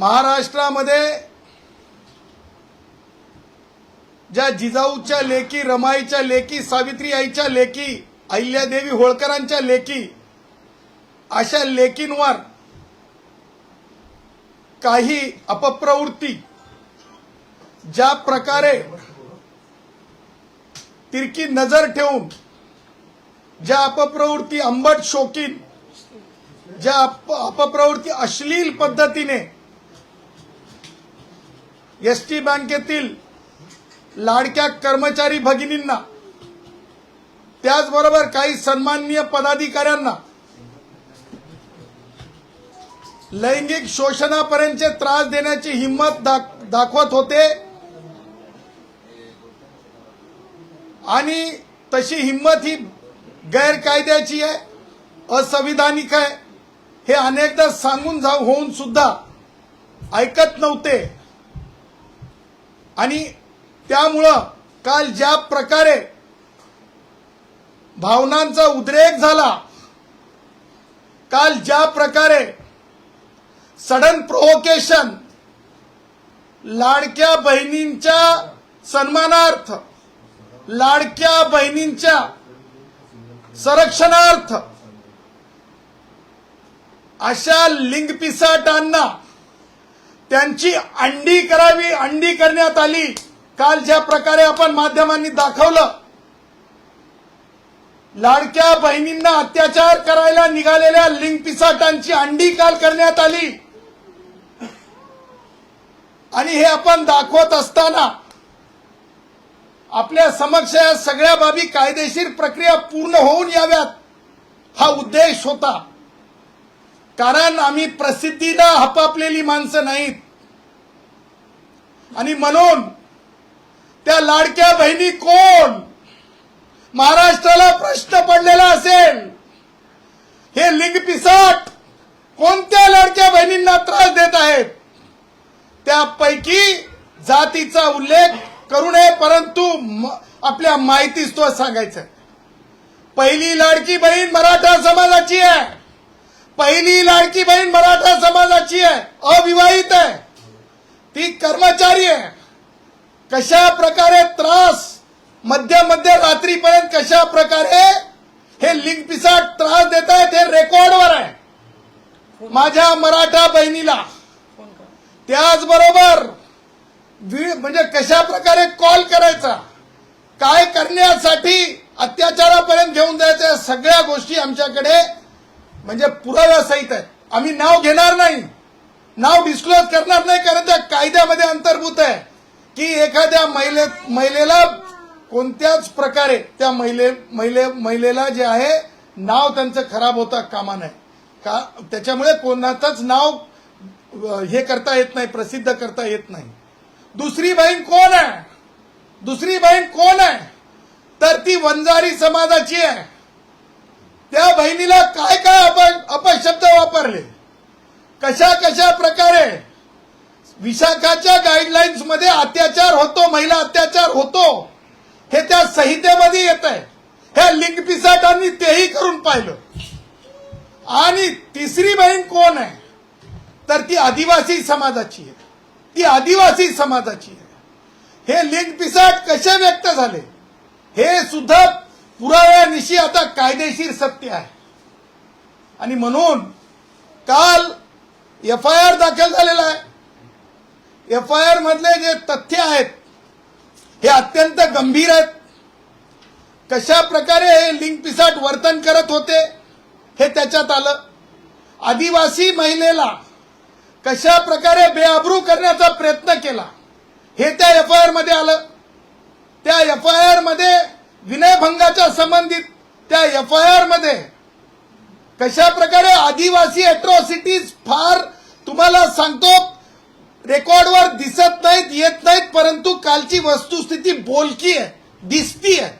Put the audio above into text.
महाराष्ट्रामध्ये ज्या जिजाऊच्या लेकी रमाईच्या लेकी सावित्री आईच्या लेकी अहिल्यादेवी होळकरांच्या लेकी अशा लेकींवर काही अपप्रवृत्ती ज्या प्रकारे तिरकी नजर ठेवून ज्या अपप्रवृत्ती अंबट शोकीन ज्या अप अपप्रवृत्ती अश्लील पद्धतीने एस टी बँकेतील लाडक्या कर्मचारी भगिनींना त्याचबरोबर काही सन्माननीय पदाधिकाऱ्यांना लैंगिक शोषणापर्यंतचे त्रास देण्याची हिंमत दाख- दाखवत होते. आणि तशी हिंमत ही गैरकायद्याची आहे असंविधानिक आहे. हे अनेकदा सांगून जा होऊन सुद्धा ऐकत नव्हते. आणि त्यामुळं काल ज्या प्रकारे भावनांचा उद्रेक झाला काल ज्या प्रकारे सडन प्रोव्होकेशन लाडक्या बहिणींच्या सन्मानार्थ लाडक्या बहिणींच्या संरक्षणार्थ अशा लिंगपिसाटांना त्यांची अंडी करावी अंडी करण्यात आली. काल ज्या प्रकारे आपण माध्यमांनी दाखवलं लाडक्या बहिणींना अत्याचार करायला निघालेल्या लिंग पिसाटांची अंडी काल करण्यात आली. आणि हे आपण दाखवत असताना आपल्या समक्ष या सगळ्या बाबी कायदेशीर प्रक्रिया पूर्ण होऊन याव्यात हा उद्देश होता. कारण आम्ही प्रसिद्धीला हपापलेली माणसं नाहीत. आणि म्हणून त्या लाडक्या बहिणी कोण? महाराष्ट्राला प्रश्न पडलेला असेल. हे लिंग पिसाट कोणत्या लाडक्या बहिणींना त्रास देत आहेत? त्यापैकी जातीचा उल्लेख करू नये परंतु आपल्या माहितीच तो सांगायचं. पहिली लाडकी बहीण मराठा समाजाची आहे. पहिली लाडकी बहीण मराठा समाजाची आहे अविवाहित आहे. ती कर्मचारी आहे. कशा प्रकारे त्रास मध्य मध्य रात्रीपर्यंत कशा प्रकारे हे लिंग पिसाट त्रास देत आहेत हे रेकॉर्डवर आहे. माझ्या मराठा बहिणीला. त्याचबरोबर म्हणजे कशा प्रकारे कॉल करायचा काय करण्यासाठी अत्याचारापर्यंत घेऊन जायचं सगळ्या गोष्टी आमच्याकडे म्हणजे पुराव्यासहित आहे आम्ही नाव घेणार नाही. नाव डिस्क्लोज करणार नाही कारण त्या कायद्यामध्ये अंतर्भूत आहे. की एखाद्या महिले महिलेला कोणत्याच प्रकारे त्या महिले महिले महिलेला जे आहे नाव त्यांचं खराब होता कामा नये. का त्याच्यामुळे कोणाचंच नाव हे करता येत नाही प्रसिद्ध करता येत नाही. दुसरी बहीण कोण आहे? दुसरी बहीण कोण आहे? तर ती वंजारी समाजाची आहे. त्या बहिणीला काय काय आपण अपशब्द वापरले? कशा कशा प्रकारे? विशाखाच्या गाईडलाईन्समध्ये अत्याचार होतो महिला अत्याचार होतो. हे त्या संहितेमध्ये येत आहे. ह्या लिंग पिसाटांनी तेही करून पाहिलं. आणि तिसरी बहीण कोण आहे? तर ती आदिवासी समाजाची आहे. ती आदिवासी समाजाची आहे. हे लिंग पिसाट कसे व्यक्त झाले? हे सुद्धा पुराव्यानिशी आता कायदेशीर सत्य आहे. आणि म्हणून काल एफ आय आर दाखल झालेला आहे. एफ आय आर मधले जे तथ्य आहेत हे अत्यंत गंभीर आहेत. कशा प्रकारे हे लिंग पिसाट वर्तन करत होते हे त्याच्यात आलं. आदिवासी महिलेला कशा प्रकारे बेअब्रू करण्याचा प्रयत्न केला हे त्या एफ आय आरमध्ये आलं. त्या एफ आय आरमध्ये विनयभंगाच्या संबंधित त्या एफ आय आरमध्ये कशा प्रकारे आदिवासी अट्रॉसिटीज फार तुम्हाला सांगतो रेकॉर्डवर दिसत नाहीत येत नाहीत परंतु कालची वस्तुस्थिती बोलकी आहे दिसती आहे.